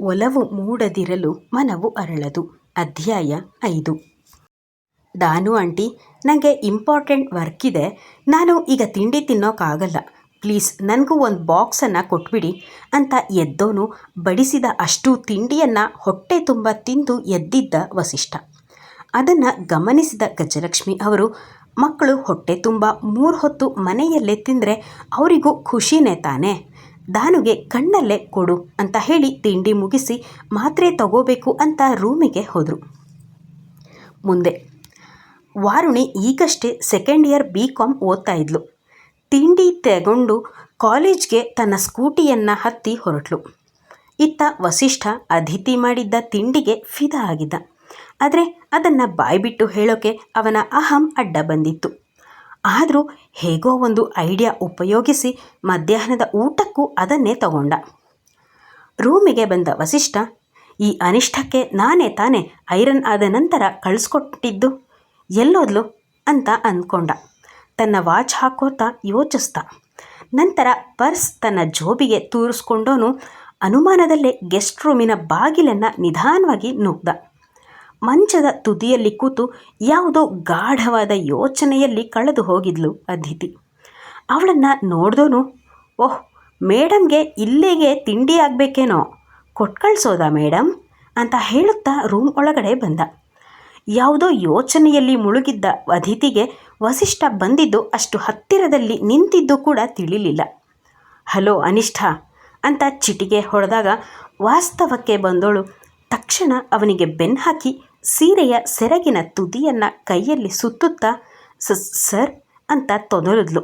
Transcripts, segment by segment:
ಒಲವು ಮೂಡದಿರಲು ಮನವು ಅರಳದು. ಅಧ್ಯಾಯ ಐದು. ದಾನು ಆಂಟಿ ನನಗೆ ಇಂಪಾರ್ಟೆಂಟ್ ವರ್ಕ್ ಇದೆ. ನಾನು ಈಗ ತಿಂಡಿ ತಿನ್ನೋಕ್ಕಾಗಲ್ಲ ಪ್ಲೀಸ್ ನನಗೂ ಒಂದು ಬಾಕ್ಸನ್ನು ಕೊಟ್ಬಿಡಿ ಅಂತ ಎದ್ದೋನು ಬಡಿಸಿದ ಅಷ್ಟು ತಿಂಡಿಯನ್ನು ಹೊಟ್ಟೆ ತುಂಬ ತಿಂದು ಎದ್ದಿದ್ದ ವಸಿಷ್ಠ. ಅದನ್ನು ಗಮನಿಸಿದ ಗಜಲಕ್ಷ್ಮಿ ಅವರು, ಮಕ್ಕಳು ಹೊಟ್ಟೆ ತುಂಬ ಮೂರು ಹೊತ್ತು ಮನೆಯಲ್ಲೇ ತಿಂದರೆ ಅವರಿಗೂ ಖುಷಿನೇ ತಾನೇ? ದಾನುಗೆ ಕಣ್ಣಲ್ಲೇ ಕೊಡು ಅಂತ ಹೇಳಿ ತಿಂಡಿ ಮುಗಿಸಿ ಮಾತ್ರೆ ತಗೋಬೇಕು ಅಂತ ರೂಮಿಗೆ ಹೋದರು. ಮುಂದೆ ವಾರುಣಿ ಈಗಷ್ಟೇ ಸೆಕೆಂಡ್ ಇಯರ್ ಬಿ ಕಾಮ್ ಓದ್ತಾ ಇದ್ಲು. ತಿಂಡಿ ತಗೊಂಡು ಕಾಲೇಜ್ಗೆ ತನ್ನ ಸ್ಕೂಟಿಯನ್ನು ಹತ್ತಿ ಹೊರಟ್ಲು. ಇತ್ತ ವಸಿಷ್ಠ ಅತಿಥಿ ಮಾಡಿದ್ದ ತಿಂಡಿಗೆ ಫಿದಾ ಆಗಿದ್ದ. ಆದರೆ ಅದನ್ನು ಬಾಯ್ಬಿಟ್ಟು ಹೇಳೋಕೆ ಅವನ ಅಹಂ ಅಡ್ಡ ಬಂದಿತ್ತು. ಆದರೂ ಹೇಗೋ ಒಂದು ಐಡಿಯಾ ಉಪಯೋಗಿಸಿ ಮಧ್ಯಾಹ್ನದ ಊಟಕ್ಕೂ ಅದನ್ನೇ ತಗೊಂಡ. ರೂಮಿಗೆ ಬಂದ ವಸಿಷ್ಠ, ಈ ಅನಿಷ್ಟಕ್ಕೆ ನಾನೇ ತಾನೇ ಐರನ್ ಆದ ನಂತರ ಕಳಿಸ್ಕೊಟ್ಟಿದ್ದು? ಎಲ್ಲೋದ್ಲು? ಅಂತ ಅಂದ್ಕೊಂಡ. ತನ್ನ ವಾಚ್ ಹಾಕೋತಾ ಯೋಚಿಸ್ತ, ನಂತರ ಪರ್ಸ್ ತನ್ನ ಜೋಬಿಗೆ ತೂರಿಸ್ಕೊಂಡೋನು ಅನುಮಾನದಲ್ಲೇ ಗೆಸ್ಟ್ ರೂಮಿನ ಬಾಗಿಲನ್ನು ನಿಧಾನವಾಗಿ ನುಗ್ದ. ಮಂಚದ ತುದಿಯಲ್ಲಿ ಕೂತು ಯಾವುದೋ ಗಾಢವಾದ ಯೋಚನೆಯಲ್ಲಿ ಕಳೆದು ಹೋಗಿದ್ಲು ಅದಿತಿ. ಅವಳನ್ನು ನೋಡ್ದೋನು, ಓಹ್, ಮೇಡಮ್ಗೆ ಇಲ್ಲಿಗೆ ತಿಂಡಿ ಆಗಬೇಕೇನೋ? ಕೊಟ್ಕಳ್ಸೋದಾ ಮೇಡಮ್ ಅಂತ ಹೇಳುತ್ತಾ ರೂಮ್ ಒಳಗಡೆ ಬಂದ. ಯಾವುದೋ ಯೋಚನೆಯಲ್ಲಿ ಮುಳುಗಿದ್ದ ಅದಿತಿಗೆ ವಸಿಷ್ಠ ಬಂದಿದ್ದು ಅಷ್ಟು ಹತ್ತಿರದಲ್ಲಿ ನಿಂತಿದ್ದು ಕೂಡ ತಿಳಿಲಿಲ್ಲ. ಹಲೋ ಅನಿಷ್ಠ ಅಂತ ಚಿಟಿಗೆ ಹೊಡೆದಾಗ ವಾಸ್ತವಕ್ಕೆ ಬಂದೋಳು. ತಕ್ಷಣ ಅವನಿಗೆ ಬೆನ್ನು ಹಾಕಿ ಸೀರೆಯ ಸೆರಗಿನ ತುದಿಯನ್ನು ಕೈಯಲ್ಲಿ ಸುತ್ತುತ್ತಾ ಸರ್ ಅಂತ ತೊದಲಿದ್ಲು.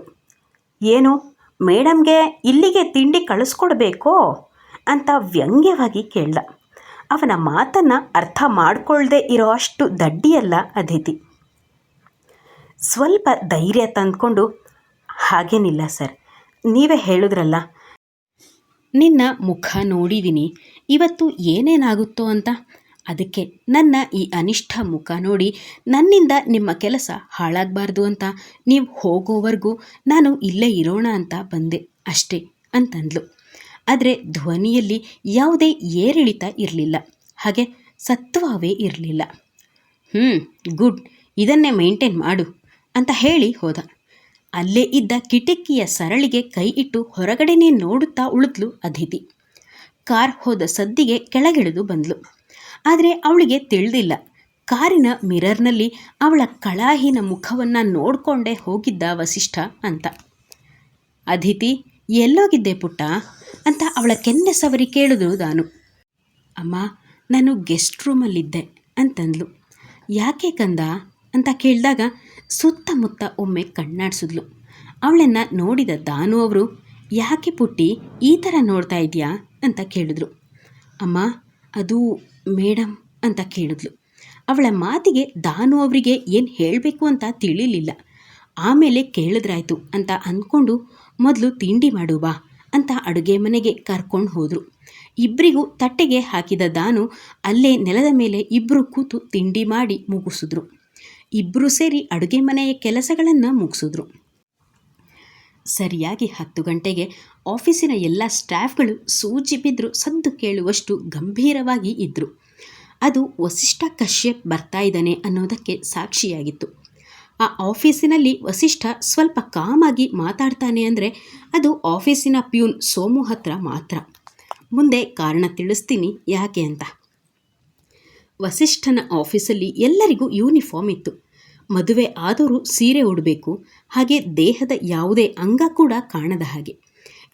ಏನು, ಮೇಡಮ್ಗೆ ಇಲ್ಲಿಗೆ ತಿಂಡಿ ಕಳಿಸ್ಕೊಡ್ಬೇಕೋ? ಅಂತ ವ್ಯಂಗ್ಯವಾಗಿ ಕೇಳ್ದ. ಅವನ ಮಾತನ್ನು ಅರ್ಥ ಮಾಡಿಕೊಳ್ಳದೆ ಇರೋ ಅಷ್ಟು ದಡ್ಡಿಯಲ್ಲ ಅದಿತಿ ಸ್ವಲ್ಪ ಧೈರ್ಯ ತಂದ್ಕೊಂಡು, ಹಾಗೇನಿಲ್ಲ, ಸರ್. ನೀವೇ ಹೇಳಿದ್ರಲ್ಲ. ನಿನ್ನ ಮುಖ ನೋಡಿದ್ದೀನಿ ಇವತ್ತು ಏನೇನಾಗುತ್ತೋ ಅಂತ ಅದಕ್ಕೆ ನನ್ನ ಈ ಅನಿಷ್ಠ ಮುಖ ನೋಡಿ ನನ್ನಿಂದ ನಿಮ್ಮ ಕೆಲಸ ಹಾಳಾಗಬಾರ್ದು ಅಂತ ನೀವು ಹೋಗೋವರೆಗೂ ನಾನು ಇಲ್ಲೇ ಇರೋಣ ಅಂತ ಬಂದೆ ಅಷ್ಟೇ ಅಂತಂದ್ಲು. ಆದರೆ ಧ್ವನಿಯಲ್ಲಿ ಯಾವುದೇ ಏರಿಳಿತ ಇರಲಿಲ್ಲ. ಹಾಗೆ ಸತ್ವವೇ ಇರಲಿಲ್ಲ. ಹ್ಞೂ ಗುಡ್, ಇದನ್ನೇ ಮೇಂಟೈನ್ ಮಾಡು ಅಂತ ಹೇಳಿ ಹೋದ. ಅಲ್ಲೇ ಇದ್ದ ಕಿಟಕಿಯ ಸರಳಿಗೆ ಕೈ ಇಟ್ಟು ಹೊರಗಡೆನೇ ನೋಡುತ್ತಾ ಉಳಿದ್ಲು ಅದಿತಿ. ಕಾರ್ ಹೋದ ಸದ್ದಿಗೆ ಕೆಳಗಿಳಿದು ಬಂದ್ಲು. ಆದರೆ ಅವಳಿಗೆ ತಿಳಿದಿಲ್ಲ. ಕಾರಿನ ಮಿರರ್ನಲ್ಲಿ ಅವಳ ಕಳಾಹಿನ ಮುಖವನ್ನು ನೋಡಿಕೊಂಡೇ ಹೋಗಿದ್ದ ವಸಿಷ್ಠ ಅಂತ. ಅದಿತಿ, ಎಲ್ಲೋಗಿದ್ದೆ ಪುಟ್ಟ? ಅಂತ ಅವಳ ಕೆನ್ನೆ ಸವರಿ ಕೇಳಿದ್ರು ದಾನು. ಅಮ್ಮ, ನಾನು ಗೆಸ್ಟ್ ರೂಮಲ್ಲಿದ್ದೆ, ಅಂತಂದ್ಲು. ಯಾಕೆ ಕಂದ? ಅಂತ ಕೇಳಿದಾಗ ಸುತ್ತಮುತ್ತ ಒಮ್ಮೆ ಕಣ್ಣಾಡಿಸಿದ್ಲು. ಅವಳನ್ನು ನೋಡಿದ ದಾನು ಅವರು, ಯಾಕೆ ಪುಟ್ಟಿ, ಈ ಥರ ನೋಡ್ತಾ ಇದೆಯಾ? ಅಂತ ಕೇಳಿದ್ರು. ಅಮ್ಮ, ಅದು ಮೇಡಮ್ ಅಂತ ಕೇಳಿದ್ಲು. ಅವಳ ಮಾತಿಗೆ ದಾನು ಅವರಿಗೆ ಏನು ಹೇಳಬೇಕು ಅಂತ ತಿಳಿಲಿಲ್ಲ. ಆಮೇಲೆ ಕೇಳಿದ್ರಾಯ್ತು ಅಂತ ಅಂದ್ಕೊಂಡು ಮೊದಲು ತಿಂಡಿ ಮಾಡು ಬಾ ಅಂತ ಅಡುಗೆ ಮನೆಗೆ ಕರ್ಕೊಂಡು ಹೋದರು. ಇಬ್ಬರಿಗೂ ತಟ್ಟೆಗೆ ಹಾಕಿದ ದಾನು ಅಲ್ಲೇ ನೆಲದ ಮೇಲೆ ಇಬ್ಬರು ಕೂತು ತಿಂಡಿ ಮಾಡಿ ಮುಗಿಸಿದ್ರು. ಇಬ್ಬರು ಸೇರಿ ಅಡುಗೆ ಮನೆಯ ಕೆಲಸಗಳನ್ನು ಮುಗಿಸಿದ್ರು. ಸರಿಯಾಗಿ ಹತ್ತು ಗಂಟೆಗೆ ಆಫೀಸಿನ ಎಲ್ಲ ಸ್ಟಾಫ್ಗಳು ಸೂಜಿ ಬಿದ್ದರೂ ಸದ್ದು ಕೇಳುವಷ್ಟು ಗಂಭೀರವಾಗಿ ಇದ್ದರು ಅದು ವಸಿಷ್ಠ ಕಶ್ಯಪ್ ಬರ್ತಾ ಇದ್ದಾನೆ ಅನ್ನೋದಕ್ಕೆ ಸಾಕ್ಷಿಯಾಗಿತ್ತು. ಆ ಆಫೀಸಿನಲ್ಲಿ ವಸಿಷ್ಠ ಸ್ವಲ್ಪ ಕಾಮಾಗಿ ಮಾತಾಡ್ತಾನೆ ಅಂದರೆ ಅದು ಆಫೀಸಿನ ಪ್ಯೂನ್ ಸೋಮು ಹತ್ರ ಮಾತ್ರ. ಮುಂದೆ ಕಾರಣ ತಿಳಿಸ್ತೀನಿ ಯಾಕೆ ಅಂತ. ವಸಿಷ್ಠನ ಆಫೀಸಲ್ಲಿ ಎಲ್ಲರಿಗೂ ಯೂನಿಫಾರ್ಮ್ ಇತ್ತು. ಮದುವೆ ಆದವರು ಸೀರೆ ಉಡಬೇಕು, ಹಾಗೆ ದೇಹದ ಯಾವುದೇ ಅಂಗ ಕೂಡ ಕಾಣದ ಹಾಗೆ.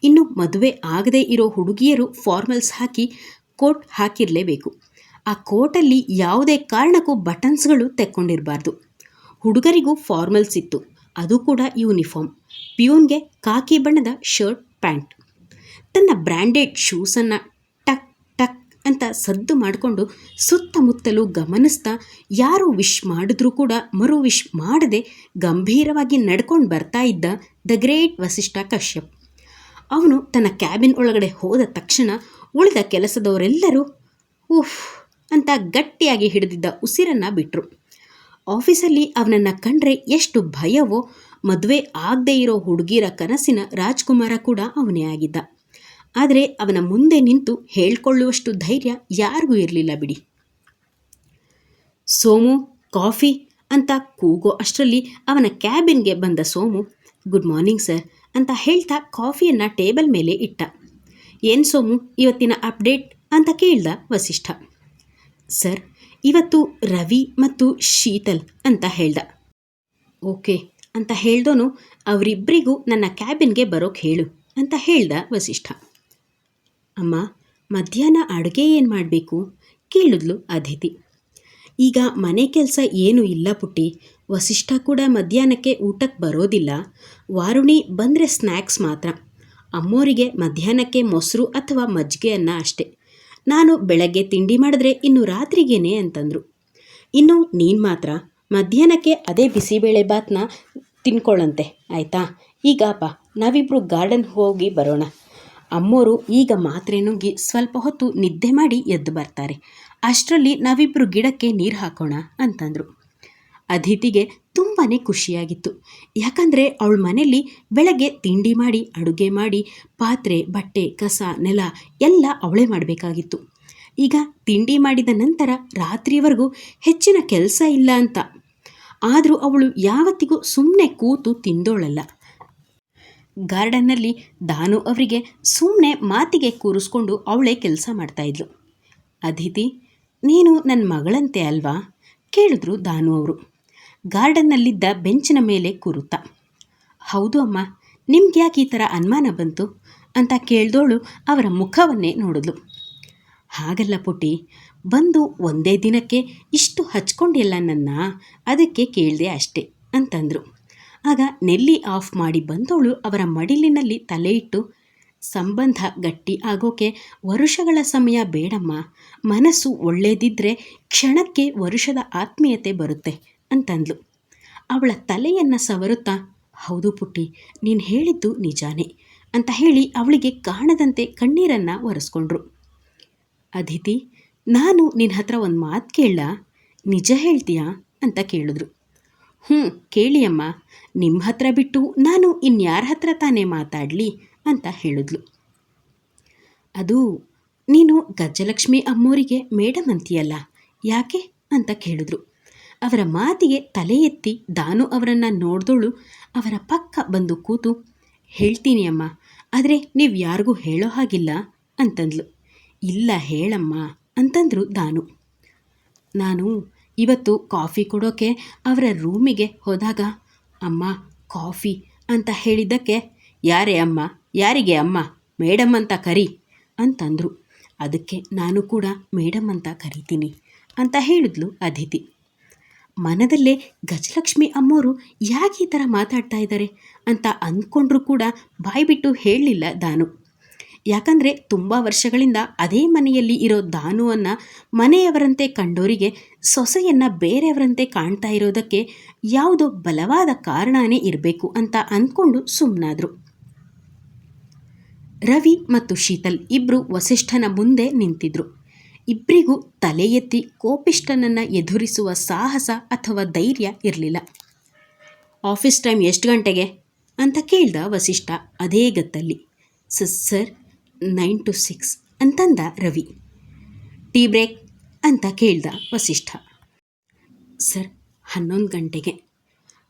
ಇನ್ನು ಮದುವೆ ಆಗದೇ ಇರೋ ಹುಡುಗಿಯರು ಫಾರ್ಮಲ್ಸ್ ಹಾಕಿ ಕೋಟ್ ಹಾಕಿರಲೇಬೇಕು. ಆ ಕೋಟಲ್ಲಿ ಯಾವುದೇ ಕಾರಣಕ್ಕೂ ಬಟನ್ಸ್ಗಳು ತೆಕ್ಕೊಂಡಿರಬಾರ್ದು. ಹುಡುಗರಿಗೂ ಫಾರ್ಮಲ್ಸ್ ಇತ್ತು. ಅದು ಕೂಡ ಯೂನಿಫಾರ್ಮ್ ಪ್ಯೂನ್ಗೆ ಕಾಕಿ ಬಣ್ಣದ ಶರ್ಟ್ ಪ್ಯಾಂಟ್ ತನ್ನ ಬ್ರ್ಯಾಂಡೆಡ್ ಶೂಸನ್ನು ಟಕ್ ಟಕ್ ಅಂತ ಸದ್ದು ಮಾಡಿಕೊಂಡು ಸುತ್ತಮುತ್ತಲೂ ಗಮನಿಸ್ತಾ ಯಾರು ವಿಶ್ ಮಾಡಿದ್ರೂ ಕೂಡ ಮರು ವಿಶ್ ಮಾಡದೆ ಗಂಭೀರವಾಗಿ ನಡ್ಕೊಂಡು ಬರ್ತಾ ಇದ್ದ ದ ಗ್ರೇಟ್ ವಸಿಷ್ಠ ಕಶ್ಯಪ್. ಅವನು ತನ್ನ ಕ್ಯಾಬಿನ್ ಒಳಗಡೆ ಹೋದ ತಕ್ಷಣ ಉಳಿದ ಕೆಲಸದವರೆಲ್ಲರೂ, ಉಫ್, ಅಂತ ಗಟ್ಟಿಯಾಗಿ ಹಿಡಿದಿದ್ದ ಉಸಿರನ್ನು ಬಿಟ್ಟರು ಆಫೀಸಲ್ಲಿ ಅವನನ್ನು ಕಂಡ್ರೆ ಎಷ್ಟು ಭಯವೋ, ಮದುವೆ ಆಗದೇ ಇರೋ ಹುಡುಗಿರ ಕನಸಿನ ರಾಜ್ಕುಮಾರ ಕೂಡ ಅವನೇ ಆಗಿದ್ದ. ಆದರೆ ಅವನ ಮುಂದೆ ನಿಂತು ಹೇಳ್ಕೊಳ್ಳುವಷ್ಟು ಧೈರ್ಯ ಯಾರಿಗೂ ಇರಲಿಲ್ಲ ಬಿಡಿ. ಸೋಮು, ಕಾಫಿ, ಅಂತ ಕೂಗೋ ಅಷ್ಟರಲ್ಲಿ ಅವನ ಕ್ಯಾಬಿನ್ಗೆ ಬಂದ ಸೋಮು, ಗುಡ್ ಮಾರ್ನಿಂಗ್ ಸರ್. ಅಂತ ಹೇಳ್ತಾ ಕಾಫಿಯನ್ನು ಟೇಬಲ್ ಮೇಲೆ ಇಟ್ಟ. ಏನು ಸೋಮು, ಇವತ್ತಿನ ಅಪ್ಡೇಟ್ ಅಂತ ಕೇಳ್ದ ವಸಿಷ್ಠ. ಸರ್, ಇವತ್ತು ರವಿ ಮತ್ತು ಶೀತಲ್ ಅಂತ ಹೇಳ್ದ. ಓಕೆ, ಅಂತ ಹೇಳ್ದೋನು ಅವರಿಬ್ಬರಿಗೂ ನನ್ನ ಕ್ಯಾಬಿನ್ಗೆ ಬರೋಕೆ ಹೇಳು ಅಂತ ಹೇಳ್ದ ವಸಿಷ್ಠ. ಅಮ್ಮ, ಮಧ್ಯಾಹ್ನ ಅಡುಗೆ ಏನು ಮಾಡಬೇಕು? ಕೇಳಿದ್ಲು ಅದಿತಿ. ಈಗ ಮನೆ ಕೆಲಸ ಏನೂ ಇಲ್ಲ ಪುಟ್ಟಿ. ವಸಿಷ್ಠ ಕೂಡ ಮಧ್ಯಾಹ್ನಕ್ಕೆ ಊಟಕ್ಕೆ ಬರೋದಿಲ್ಲ. ವಾರುಣಿ ಬಂದರೆ ಸ್ನ್ಯಾಕ್ಸ್ ಮಾತ್ರ. ಅಮ್ಮೋರಿಗೆ ಮಧ್ಯಾಹ್ನಕ್ಕೆ ಮೊಸರು ಅಥವಾ ಮಜ್ಜಿಗೆಯನ್ನ ಅಷ್ಟೆ. ನಾನು ಬೆಳಗ್ಗೆ ತಿಂಡಿ ಮಾಡಿದ್ರೆ ಇನ್ನು ರಾತ್ರಿಗೇನೆ ಅಂತಂದರು. ಇನ್ನು ನೀನು ಮಾತ್ರ. ಮಧ್ಯಾಹ್ನಕ್ಕೆ ಅದೇ ಬಿಸಿಬೇಳೆ ಬಾತ್ನ ತಿನ್ಕೊಳ್ಳಂತೆ ಆಯಿತಾ? ಈಗ ಬಾ ನಾವಿಬ್ಬರು ಗಾರ್ಡನ್ ಹೋಗಿ ಬರೋಣ. ಅಮ್ಮೋರು ಈಗ ಮಾತ್ರೆ ನುಗ್ಗಿ ಸ್ವಲ್ಪ ಹೊತ್ತು ನಿದ್ದೆ ಮಾಡಿ ಎದ್ದು ಬರ್ತಾರೆ. ಅಷ್ಟರಲ್ಲಿ ನಾವಿಬ್ಬರು ಗಿಡಕ್ಕೆ ನೀರು ಹಾಕೋಣ ಅಂತಂದರು. ಅದಿತಿಗೆ ತುಂಬಾ ಖುಷಿಯಾಗಿತ್ತು. ಯಾಕಂದರೆ ಅವಳ ಮನೆಯಲ್ಲಿ ಬೆಳಗ್ಗೆ ತಿಂಡಿ ಮಾಡಿ, ಅಡುಗೆ ಮಾಡಿ, ಪಾತ್ರೆ, ಬಟ್ಟೆ, ಕಸ, ನೆಲ ಎಲ್ಲ ಅವಳೇ ಮಾಡಬೇಕಾಗಿತ್ತು. ಈಗ ತಿಂಡಿ ಮಾಡಿದ ನಂತರ ರಾತ್ರಿವರೆಗೂ ಹೆಚ್ಚಿನ ಕೆಲಸ ಇಲ್ಲ ಅಂತ. ಆದರೂ ಅವಳು ಯಾವತ್ತಿಗೂ ಸುಮ್ಮನೆ ಕೂತು ತಿಂದೋಳಲ್ಲ. ಗಾರ್ಡನ್ನಲ್ಲಿ ದಾನು ಅವರಿಗೆ ಸುಮ್ಮನೆ ಮಾತಿಗೆ ಕೂರಿಸ್ಕೊಂಡು ಅವಳೇ ಕೆಲಸ ಮಾಡ್ತಾಯಿದ್ಲು ಅದಿತಿ ನೀನು ನನ್ನ ಮಗಳಂತೆ ಅಲ್ವಾ? ಕೇಳಿದ್ರು ದಾನು ಅವರು. ಗಾರ್ಡನ್ನಲ್ಲಿದ್ದ ಬೆಂಚಿನ ಮೇಲೆ ಕೂರುತ್ತಾ. ಹೌದು ಅಮ್ಮ ನಿಮ್ಗೆ ಯಾಕೆ ಈ ಥರ ಅನುಮಾನ ಬಂತು? ಅಂತ ಕೇಳ್ದೋಳು ಅವರ ಮುಖವನ್ನೇ ನೋಡಿದ್ಲು ಹಾಗಲ್ಲ ಪುಟಿ ಬಂದು ಒಂದೇ ದಿನಕ್ಕೆ ಇಷ್ಟು ಹಚ್ಕೊಂಡಿಲ್ಲ ನನ್ನ? ಅದಕ್ಕೆ ಕೇಳಿದೆ ಅಷ್ಟೇ ಅಂತಂದರು. ಆಗ ನೆಲ್ಲಿ ಆಫ್ ಮಾಡಿ ಬಂದವಳು ಅವರ ಮಡಿಲಿನಲ್ಲಿ ತಲೆ ಇಟ್ಟು ಸಂಬಂಧ ಗಟ್ಟಿ ಆಗೋಕೆ ವರುಷಗಳ ಸಮಯ ಬೇಡಮ್ಮ. ಮನಸ್ಸು ಒಳ್ಳೇದಿದ್ದರೆ ಕ್ಷಣಕ್ಕೆ ವರುಷದ ಆತ್ಮೀಯತೆ ಬರುತ್ತೆ ಅಂತಂದ್ಲು. ಅವಳ ತಲೆಯನ್ನು ಸವರುತ್ತಾ, ಹೌದು ಪುಟ್ಟಿ, ನೀನು ಹೇಳಿದ್ದು ನಿಜಾನೇ ಅಂತ ಹೇಳಿ ಅವಳಿಗೆ ಕಾಣದಂತೆ ಕಣ್ಣೀರನ್ನು ಒರೆಸ್ಕೊಂಡ್ರು. ಅದಿತಿ, ನಾನು ನಿನ್ನ ಹತ್ರ ಒಂದು ಮಾತು ಕೇಳ ನಿಜ ಹೇಳ್ತೀಯಾ? ಅಂತ ಕೇಳಿದ್ರು. ಹ್ಞೂ ಕೇಳಿಯಮ್ಮ. ನಿಮ್ಮ ಹತ್ರ ಬಿಟ್ಟು ನಾನು ಇನ್ಯಾರ ಹತ್ರ ತಾನೇ ಮಾತಾಡಲಿ? ಅಂತ ಹೇಳಿದ್ಲು. ಅದು ನೀನು ಗಜಲಕ್ಷ್ಮಿ ಅಮ್ಮೋರಿಗೆ ಮೇಡಮ್ ಅಂತೀಯಲ್ಲ, ಯಾಕೆ? ಅಂತ ಕೇಳಿದ್ರು. ಅವರ ಮಾತಿಗೆ ತಲೆ ಎತ್ತಿ ದಾನು ಅವರನ್ನು ನೋಡಿದೋಳು ಅವರ ಪಕ್ಕ ಬಂದು ಕೂತು, ಹೇಳ್ತೀನಿ ಅಮ್ಮ, ಆದರೆ ನೀವು ಯಾರಿಗೂ ಹೇಳೋ ಹಾಗಿಲ್ಲ ಅಂತಂದ್ಲು. ಇಲ್ಲ ಹೇಳಮ್ಮ ಅಂತಂದ್ರು ದಾನು. ನಾನು ಇವತ್ತು ಕಾಫಿ ಕೊಡೋಕೆ ಅವರ ರೂಮಿಗೆ ಹೋದಾಗ, ಅಮ್ಮ, ಕಾಫಿ ಅಂತ ಹೇಳಿದ್ದಕ್ಕೆ, ಯಾರೇ ಅಮ್ಮ ಯಾರಿಗೆ ಅಮ್ಮ? ಮೇಡಮ್ ಅಂತ ಕರಿ ಅಂತಂದರು. ಅದಕ್ಕೆ ನಾನು ಕೂಡ ಮೇಡಮ್ ಅಂತ ಕರಿತೀನಿ ಅಂತ ಹೇಳಿದ್ಲು ಅದಿತಿ. ಮನದಲ್ಲೇ ಗಜಲಕ್ಷ್ಮಿ ಅಮ್ಮೋರು ಯಾಕೆ ಈ ಥರ ಮಾತಾಡ್ತಾ ಇದ್ದಾರೆ ಅಂತ ಅಂದ್ಕೊಂಡ್ರೂ ಕೂಡ ಬಾಯ್ಬಿಟ್ಟು ಹೇಳಲಿಲ್ಲ ದಾನು. ಯಾಕಂದರೆ ತುಂಬ ವರ್ಷಗಳಿಂದ ಅದೇ ಮನೆಯಲ್ಲಿ ಇರೋ ದಾನುವನ್ನು ಮನೆಯವರಂತೆ ಕಂಡೋರಿಗೆ, ಸೊಸೆಯನ್ನು ಬೇರೆಯವರಂತೆ ಕಾಣ್ತಾ ಇರೋದಕ್ಕೆ ಯಾವುದೋ ಬಲವಾದ ಕಾರಣನೇ ಇರಬೇಕು ಅಂತ ಅಂದ್ಕೊಂಡು ಸುಮ್ಮನಾದರು ರವಿ ಮತ್ತು ಶೀತಲ್ ಇಬ್ಬರು ವಸಿಷ್ಠನ ಮುಂದೆ ನಿಂತಿದ್ರು. ಇಬ್ಬರಿಗೂ ತಲೆ ಎತ್ತಿ ಕೋಪಿಷ್ಠನನ್ನು ಎದುರಿಸುವ ಸಾಹಸ ಅಥವಾ ಧೈರ್ಯ ಇರಲಿಲ್ಲ. ಆಫೀಸ್ ಟೈಮ್ ಎಷ್ಟು ಗಂಟೆಗೆ? ಅಂತ ಕೇಳ್ದ ವಸಿಷ್ಠ ಅದೇ ಗತ್ತಲ್ಲಿ. ಸರ್, ನೈನ್ ಟು ಸಿಕ್ಸ್ ಅಂತಂದ ರವಿ. ಟೀ ಬ್ರೇಕ್ ಅಂತ ಕೇಳ್ದ ವಸಿಷ್ಠ. ಸರ್, ಹನ್ನೊಂದು ಗಂಟೆಗೆ.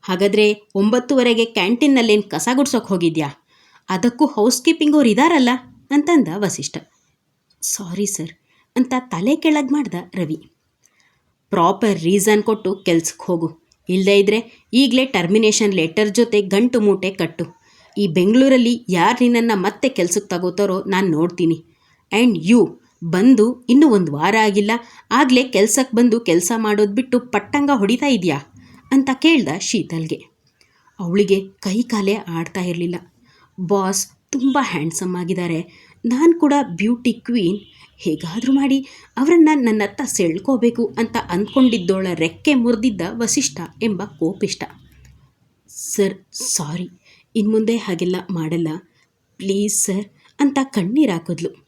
ಹಾಗಾದರೆ ಒಂಬತ್ತುವರೆಗೆ ಕ್ಯಾಂಟೀನ್ನಲ್ಲೇನು ಕಸ ಗುಡ್ಸೋಕೆ ಹೋಗಿದ್ಯಾ? ಅದಕ್ಕೂ ಹೌಸ್ ಕೀಪಿಂಗ್ ಅವ್ರು ಇದಾರಲ್ಲ ಅಂತಂದ ವಸಿಷ್ಠ. ಸಾರಿ ಸರ್ ಅಂತ ತಲೆ ಕೆಳಗೆ ಮಾಡ್ದ ರವಿ. ಪ್ರಾಪರ್ ರೀಸನ್ ಕೊಟ್ಟು ಕೆಲ್ಸಕ್ಕೆ ಹೋಗು. ಇಲ್ಲದೇ ಇದ್ದರೆ ಈಗಲೇ ಟರ್ಮಿನೇಷನ್ ಲೆಟರ್ ಜೊತೆ ಗಂಟು ಮೂಟೆ ಕಟ್ಟು. ಈ ಬೆಂಗಳೂರಲ್ಲಿ ಯಾರು ನಿನ್ನನ್ನು ಮತ್ತೆ ಕೆಲ್ಸಕ್ಕೆ ತಗೋತಾರೋ ನಾನು ನೋಡ್ತೀನಿ. ಆ್ಯಂಡ್ ಯು ಬಂದು ಇನ್ನೂ ಒಂದು ವಾರ ಆಗಿಲ್ಲ, ಆಗಲೇ ಕೆಲ್ಸಕ್ಕೆ ಬಂದು ಕೆಲಸ ಮಾಡೋದು ಬಿಟ್ಟು ಪಟ್ಟಂಗ ಹೊಡಿತಾ ಇದೆಯಾ? ಅಂತ ಕೇಳ್ದ ಶೀತಲ್ಗೆ. ಅವಳಿಗೆ ಕೈ ಕಾಲೇ ಆಡ್ತಾ ಇರಲಿಲ್ಲ. ಬಾಸ್ ತುಂಬ ಹ್ಯಾಂಡ್ಸಮ್ ಆಗಿದ್ದಾರೆ. ನಾನು ಕೂಡ ಬ್ಯೂಟಿ ಕ್ವೀನ್. ಹೇಗಾದರೂ ಮಾಡಿ, ಅವರನ್ನು ನನ್ನತ್ತ ಸೆಳ್ಕೋಬೇಕು ಅಂತ ಅಂದ್ಕೊಂಡಿದ್ದೋಳ ರೆಕ್ಕೆ ಮುರಿದಿದ್ದ ವಸಿಷ್ಠ ಎಂಬ ಕೋಪಿಷ್ಟ ಸರ್, ಸಾರಿ. ಇನ್ನು ಮುಂದೆ ಹಾಗೆಲ್ಲ ಮಾಡಲ್ಲ. ಪ್ಲೀಸ್, ಸರ್, ಅಂತ ಕಣ್ಣೀರು ಹಾಕಿದ್ಲು.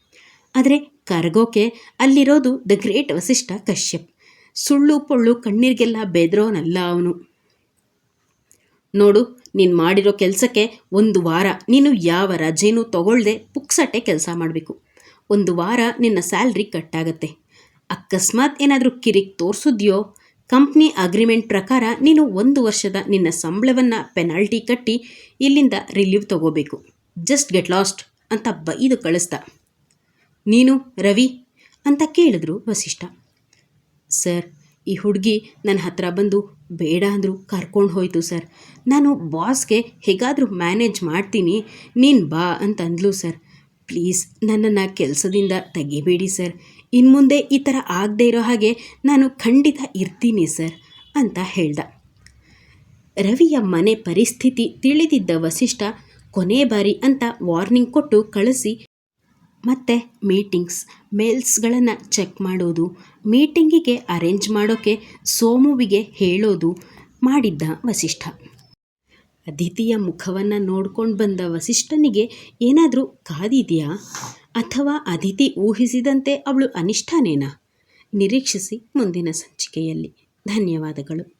ಆದರೆ ಕರಗೋಕೆ ಅಲ್ಲಿರೋದು ದ ಗ್ರೇಟ್ ವಸಿಷ್ಠ ಕಶ್ಯಪ್. ಸುಳ್ಳು ಪೊಳ್ಳು ಕಣ್ಣೀರಿಗೆಲ್ಲ ಬೆದ್ರೋನಲ್ಲ ಅವನು. ನೋಡು ನೀನು ಮಾಡಿರೋ ಕೆಲಸಕ್ಕೆ ಒಂದು ವಾರ ನೀನು ಯಾವ ರಜೆನೂ ತಗೊಳ್ಳದೆ ಪುಕ್ಸಟ್ಟೆ ಕೆಲಸ ಮಾಡಬೇಕು. ಒಂದು ವಾರ ನಿನ್ನ ಸ್ಯಾಲ್ರಿ ಕಟ್ಟಾಗತ್ತೆ. ಅಕಸ್ಮಾತ್ ಏನಾದರೂ ಕಿರಿಕ್ ತೋರಿಸಿದ್ಯೋ? ಕಂಪ್ನಿ ಅಗ್ರಿಮೆಂಟ್ ಪ್ರಕಾರ ನೀನು ಒಂದು ವರ್ಷದ ನಿನ್ನ ಸಂಬಳವನ್ನು ಪೆನಾಲ್ಟಿ ಕಟ್ಟಿ ಇಲ್ಲಿಂದ ರಿಲೀವ್ ತಗೋಬೇಕು. ಜಸ್ಟ್ ಗೆಟ್ ಲಾಸ್ಟ್ ಅಂತ ಬೈದು ಕಳಿಸ್ದ. ನೀನು, ರವಿ? ಅಂತ ಕೇಳಿದ್ರು ವಸಿಷ್ಠ. ಸರ್, ಈ ಹುಡುಗಿ ನನ್ನ ಹತ್ರ ಬಂದು ಬೇಡ ಅಂದರೂ ಕರ್ಕೊಂಡು ಹೋಯ್ತು ಸರ್. ನಾನು ಬಾಸ್ಗೆ ಹೇಗಾದರೂ ಮ್ಯಾನೇಜ್ ಮಾಡ್ತೀನಿ, ನೀನು ಬಾ ಅಂತಂದ್ಲು ಸರ್. ಪ್ಲೀಸ್ ನನ್ನನ್ನು ಕೆಲಸದಿಂದ ತೆಗಿಬೇಡಿ ಸರ್. ಇನ್ನು ಮುಂದೆ ಈ ಥರ ಆಗದೇ ಇರೋ ಹಾಗೆ ನಾನು ಖಂಡಿತ ಇರ್ತೀನಿ ಸರ್ ಅಂತ ಹೇಳ್ದ. ರವಿಯ ಮನೆ ಪರಿಸ್ಥಿತಿ ತಿಳಿದಿದ್ದ ವಸಿಷ್ಠ ಕೊನೆ ಬಾರಿ ಅಂತ ವಾರ್ನಿಂಗ್ ಕೊಟ್ಟು ಕಳಿಸಿ ಮತ್ತು ಮೀಟಿಂಗ್ಸ್ ಮೇಲ್ಸ್ಗಳನ್ನು ಚೆಕ್ ಮಾಡೋದು ಮೀಟಿಂಗಿಗೆ ಅರೇಂಜ್ ಮಾಡೋಕ್ಕೆ ಸೋಮುವಿಗೆ ಹೇಳೋದು ಮಾಡಿದ್ದ ವಸಿಷ್ಠ. ಅದಿತಿಯ ಮುಖವನ್ನು ನೋಡ್ಕೊಂಡು ಬಂದ ವಸಿಷ್ಠನಿಗೆ ಏನಾದರೂ ಕಾದಿದೆಯಾ? ಅಥವಾ ಅದಿತಿ ಊಹಿಸಿದಂತೆ ಅವಳು ಅನಿಷ್ಠನೇನಾ? ನಿರೀಕ್ಷಿಸಿ ಮುಂದಿನ ಸಂಚಿಕೆಯಲ್ಲಿ. ಧನ್ಯವಾದಗಳು.